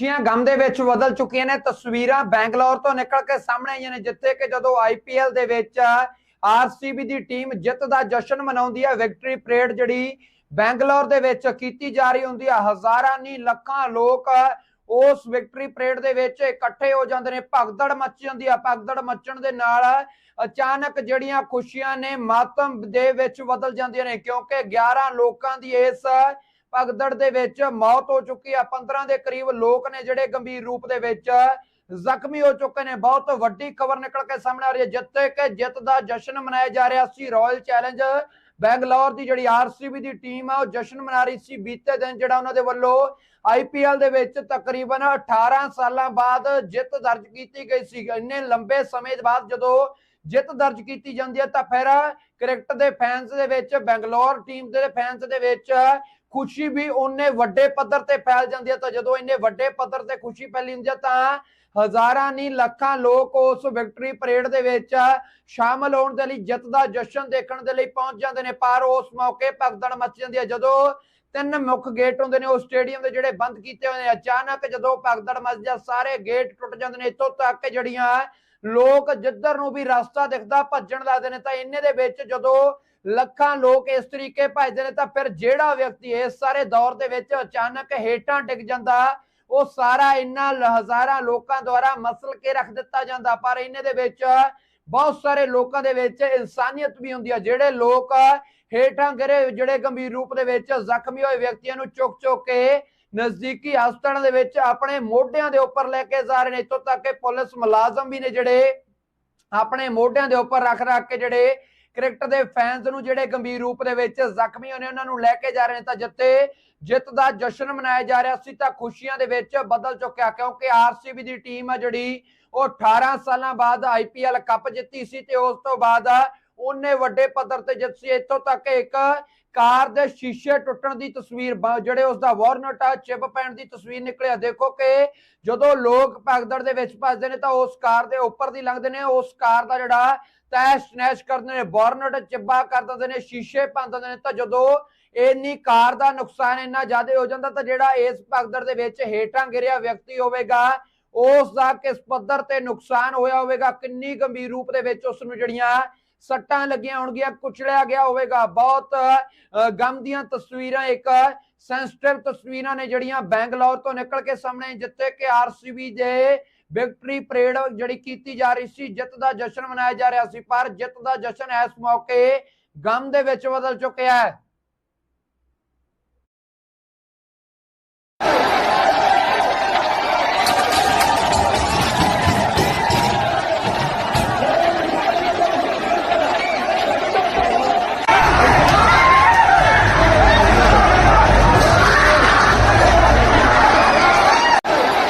ਖੁਸ਼ੀਆਂ ਗਮ ਦੇ ਵਿੱਚ ਬਦਲ ਚੁੱਕੀਆਂ ਨੇ, ਤਸਵੀਰਾਂ ਬੈਂਗਲੌਰ ਤੋਂ ਨਿਕਲ ਕੇ ਸਾਹਮਣੇ ਆਈਆਂ ਨੇ, ਜਿੱਥੇ ਕਿ ਜਦੋਂ ਆਈਪੀਐਲ ਦੇ ਵਿੱਚ ਆਰਸੀਬੀ ਦੀ ਟੀਮ ਜਿੱਤ ਦਾ ਜਸ਼ਨ ਮਨਾਉਂਦੀ ਹੈ ਵਿਕਟਰੀ ਪਰੇਡ ਜਿਹੜੀ ਬੈਂਗਲੌਰ ਦੇ ਵਿੱਚ ਕੀਤੀ ਜਾ ਰਹੀ ਹੁੰਦੀ ਹੈ ਹਜ਼ਾਰਾਂ ਨਹੀਂ ਲੱਖਾਂ ਲੋਕ ਉਸ ਵਿਕਟਰੀ ਪਰੇਡ ਦੇ ਵਿੱਚ ਇਕੱਠੇ ਹੋ ਜਾਂਦੇ ਨੇ, ਭਗਦੜ ਮੱਚ ਜਾਂਦੀ ਆ, ਭਗਦੜ ਮੱਚਣ ਦੇ ਨਾਲ ਅਚਾਨਕ ਜਿਹੜੀਆਂ ਖੁਸ਼ੀਆਂ ਨੇ, ਮਾਤਮ ਦੇ ਵਿੱਚ ਬਦਲ ਜਾਂਦੀਆਂ ਨੇ, ਕਿਉਂਕਿ 11 ਲੋਕਾਂ ਦੀ ਇਸ ਭਗਦੜ ਦੇ ਵਿੱਚ ਮੌਤ ਹੋ ਚੁੱਕੀ ਆ। 15 ਦੇ ਕਰੀਬ ਲੋਕ ਨੇ ਜਿਹੜੇ ਗੰਭੀਰ ਰੂਪ ਦੇ ਵਿੱਚ ਜ਼ਖਮੀ ਹੋ ਚੁੱਕੇ ਨੇ। ਬਹੁਤ ਵੱਡੀ ਖਬਰ ਨਿਕਲ ਕੇ ਸਾਹਮਣੇ ਆ ਰਹੀ ਹੈ, ਜਿੱਥੇ ਕਿ ਜਿੱਤ ਦਾ ਜਸ਼ਨ ਮਨਾਇਆ ਜਾ ਰਿਹਾ ਸੀ। ਰਾਇਲ ਚੈਲੰਜ ਬੈਂਗਲੌਰ ਦੀ ਜਿਹੜੀ ਆਰਸੀਬੀ ਦੀ ਟੀਮ ਆ, ਉਹ ਜਸ਼ਨ ਮਨਾ ਰਹੀ ਸੀ। ਬੀਤੇ ਦਿਨ ਜਿਹੜਾ ਉਹਨਾਂ ਦੇ ਵੱਲੋਂ ਆਈਪੀਐਲ ਦੇ ਵਿੱਚ ਤਕਰੀਬਨ 18 ਸਾਲਾਂ ਬਾਅਦ ਜਿੱਤ ਦਰਜ ਕੀਤੀ ਗਈ ਸੀ। ਇੰਨੇ ਲੰਬੇ ਸਮੇਂ ਬਾਅਦ ਜਦੋਂ ਜਿੱਤ ਦਰਜ ਕੀਤੀ ਜਾਂਦੀ ਹੈ, ਤਾਂ ਫਿਰ ਕ੍ਰਿਕਟ ਦੇ ਫੈਨਸ ਦੇ ਵਿੱਚ, ਬੈਂਗਲੌਰ ਟੀਮ ਦੇ ਫੈਨਸ ਦੇ ਵਿੱਚ ਖੁਸ਼ੀ ਵੀ ਉਹਨੇ ਵੱਡੇ ਪੱਧਰ ਤੇ ਫੈਲ ਜਾਂਦੀ ਹੈ। ਤਾਂ ਜਦੋਂ ਇੰਨੇ ਵੱਡੇ ਪੱਧਰ ਤੇ ਖੁਸ਼ੀ ਫੈਲੀ ਹੁੰਦੀ ਹੈ, ਤਾਂ ਹਜ਼ਾਰਾਂ ਨਹੀਂ ਲੱਖਾਂ ਲੋਕ ਉਸ ਵਿਕਟਰੀ ਪਰੇਡ ਦੇ ਵਿੱਚ ਸ਼ਾਮਲ ਹੋਣ ਦੇ ਲਈ, ਜਿੱਤ ਦਾ ਜਸ਼ਨ ਦੇਖਣ ਦੇ ਲਈ ਪਹੁੰਚ ਜਾਂਦੇ ਨੇ। ਪਰ ਉਸ ਮੌਕੇ ਭਗਦੜ ਮਚ ਜਾਂਦੀ ਹੈ। ਜਦੋਂ ਤਿੰਨ ਮੁੱਖ ਗੇਟ ਹੁੰਦੇ ਨੇ ਉਹ ਸਟੇਡੀਅਮ ਦੇ ਜਿਹੜੇ ਬੰਦ ਕੀਤੇ ਹੋਏ ਨੇ, ਅਚਾਨਕ ਜਦੋਂ ਭਗਦੜ ਮਚ ਜਾ ਸਾਰੇ ਗੇਟ ਟੁੱਟ ਜਾਂਦੇ ਨੇ। ਇੱਥੋਂ ਤੱਕ ਜਿਹੜੀਆਂ ਲੋਕ ਜਿੱਧਰ ਨੂੰ ਵੀ ਰਸਤਾ ਦਿਖਦਾ, ਭੱਜਣ ਲੱਗਦੇ ਨੇ, ਤਾਂ ਇੰਨੇ ਦੇ ਵਿੱਚ ਜਦੋਂ ਲੱਖਾਂ ਲੋਕ ਇਸ ਤਰੀਕੇ ਭੱਜਦੇ ਨੇ, ਤਾਂ ਫਿਰ ਜਿਹੜਾ ਵਿਅਕਤੀ ਇਸ ਸਾਰੇ ਦੌਰ ਦੇ ਵਿੱਚ ਅਚਾਨਕ ਹੇਠਾਂ ਡਿੱਗ ਜਾਂਦਾ, ਉਹ ਸਾਰਾ ਇੰਨਾ ਹਜ਼ਾਰਾਂ ਲੋਕਾਂ ਦੁਆਰਾ ਮਸਲ ਕੇ ਰੱਖ ਦਿੱਤਾ ਜਾਂਦਾ। ਪਰ ਇਹਨੇ ਦੇ ਵਿੱਚ ਬਹੁਤ ਸਾਰੇ ਲੋਕਾਂ ਦੇ ਵਿੱਚ ਇਨਸਾਨੀਅਤ ਵੀ ਹੁੰਦੀ ਹੈ ਜਿਹੜੇ ਲੋਕ ਹੇਠਾਂ ਗਿਰੇ, ਜਿਹੜੇ ਗੰਭੀਰ ਰੂਪ ਦੇ ਵਿੱਚ ਜ਼ਖਮੀ ਹੋਏ ਵਿਅਕਤੀਆਂ ਨੂੰ ਚੁੱਕ ਚੁੱਕ ਕੇ ਨਜ਼ਦੀਕੀ ਹਸਪਤਾਲਾਂ ਦੇ ਵਿੱਚ ਆਪਣੇ ਮੋਢਿਆਂ ਦੇ ਉੱਪਰ ਲੈ ਕੇ ਜਾ ਰਹੇ ਨੇ। ਇੱਥੋਂ ਤੱਕ ਕਿ ਪੁਲਿਸ ਮੁਲਾਜ਼ਮ ਵੀ ਨੇ ਜਿਹੜੇ ਆਪਣੇ ਮੋਢਿਆਂ ਦੇ ਉੱਪਰ ਰੱਖ ਰੱਖ ਕੇ ਜਿਹੜੇ ਕ੍ਰਿਕਟ ਦੇ ਫੈਨਸ ਨੂੰ ਜਿਹੜੇ ਗੰਭੀਰ ਰੂਪ ਦੇ ਵਿੱਚ ਜ਼ਖਮੀ ਹੋਣੇ ਉਹਨਾਂ ਨੂੰ ਲੈ ਕੇ ਜਾ ਰਹੇ ਨੇ। ਤਾਂ ਜਿੱਤੇ ਜਿੱਤ ਦਾ ਜਸ਼ਨ ਮਨਾਇਆ ਜਾ ਰਿਹਾ ਸੀ, ਤਾਂ ਖੁਸ਼ੀਆਂ ਦੇ ਵਿੱਚ ਬਦਲ ਚੁੱਕਿਆ, ਕਿਉਂਕਿ ਆਰਸੀਬੀ ਦੀ ਟੀਮ ਆ ਜਿਹੜੀ, ਉਹ 18 ਸਾਲਾਂ ਬਾਅਦ ਆਈਪੀਐਲ ਕੱਪ ਜਿੱਤੀ ਸੀ ਤੇ ਉਸ ਤੋਂ ਬਾਅਦ ਉਹਨੇ ਵੱਡੇ ਪੱਧਰ ਤੇ ਜਿੱਤ ਸੀ, ਇੱਥੋਂ ਤੱਕ ਇੱਕ ਕਾਰ ਦੇ ਸ਼ੀਸ਼ੇ ਟੁੱਟਣ ਦੀ ਤਸਵੀਰ ਜਿਹੜੇ ਉਸ ਦਾ ਵਾਰਨਟ ਆ ਚਿਪ ਪੈਣ ਦੀ ਤਸਵੀਰ ਨਿਕਲਿਆ। ਦੇਖੋ ਕਿ ਜਦੋਂ ਲੋਕ ਭਗਦੜ ਦੇ ਵਿੱਚ ਭੱਜਦੇ ਨੇ ਤਾਂ ਉਸ ਕਾਰ ਦੇ ਉੱਪਰ ਦੀ ਲੰਘਦੇ ਨੇ, ਉਸ ਕਾਰ ਦਾ ਜਿਹੜਾ ਤੈਸ਼ ਨੈਸ਼ ਕਰਦੇ ਨੇ ਵਾਰਨਟ ਚਿੱਬਾ ਕਰ ਦਿੰਦੇ ਨੇ, ਸ਼ੀਸ਼ੇ ਭੰਨ ਦਿੰਦੇ ਨੇ, ਤਾਂ ਜਦੋਂ ਇੰਨੀ ਕਾਰ ਦਾ ਨੁਕਸਾਨ ਇੰਨਾ ਜ਼ਿਆਦਾ ਹੋ ਜਾਂਦਾ ਤਾਂ ਜਿਹੜਾ ਇਸ ਭਗਦੜ ਦੇ ਵਿੱਚ ਹੇਠਾਂ ਗਿਰਿਆ ਵਿਅਕਤੀ ਹੋਵੇਗਾ, ਉਸ ਦਾ ਕਿਸ ਪੱਧਰ ਤੇ ਨੁਕਸਾਨ ਹੋਇਆ ਹੋਵੇਗਾ, ਕਿੰਨੀ ਗੰਭੀਰ ਰੂਪ ਦੇ ਵਿੱਚ ਉਸ ਨੂੰ ਜਿਹੜੀਆਂ ਸੱਟਾਂ ਲੱਗੀਆਂ ਹੋਣਗੀਆਂ, ਕੁਚਲਿਆ ਗਿਆ ਹੋਵੇਗਾ। ਬਹੁਤ ਗਮ ਦੀਆਂ ਤਸਵੀਰਾਂ, ਇੱਕ ਸੈਂਸਿਟਿਵ ਤਸਵੀਰਾਂ ਨੇ ਜਿਹੜੀਆਂ ਬੈਂਗਲੌਰ ਤੋਂ ਨਿਕਲ ਕੇ ਸਾਹਮਣੇ, ਜਿੱਥੇ ਕਿ ਆਰਸੀਬੀ ਦੇ ਵਿਕਟਰੀ ਪਰੇਡ ਜਿਹੜੀ ਕੀਤੀ ਜਾ ਰਹੀ ਸੀ, ਜਿੱਤ ਦਾ ਜਸ਼ਨ ਮਨਾਇਆ ਜਾ ਰਿਹਾ ਸੀ, ਪਰ ਜਿੱਤ ਦਾ ਜਸ਼ਨ ਇਸ ਮੌਕੇ ਗਮ ਦੇ ਵਿੱਚ ਬਦਲ ਚੁੱਕਿਆ ਹੈ।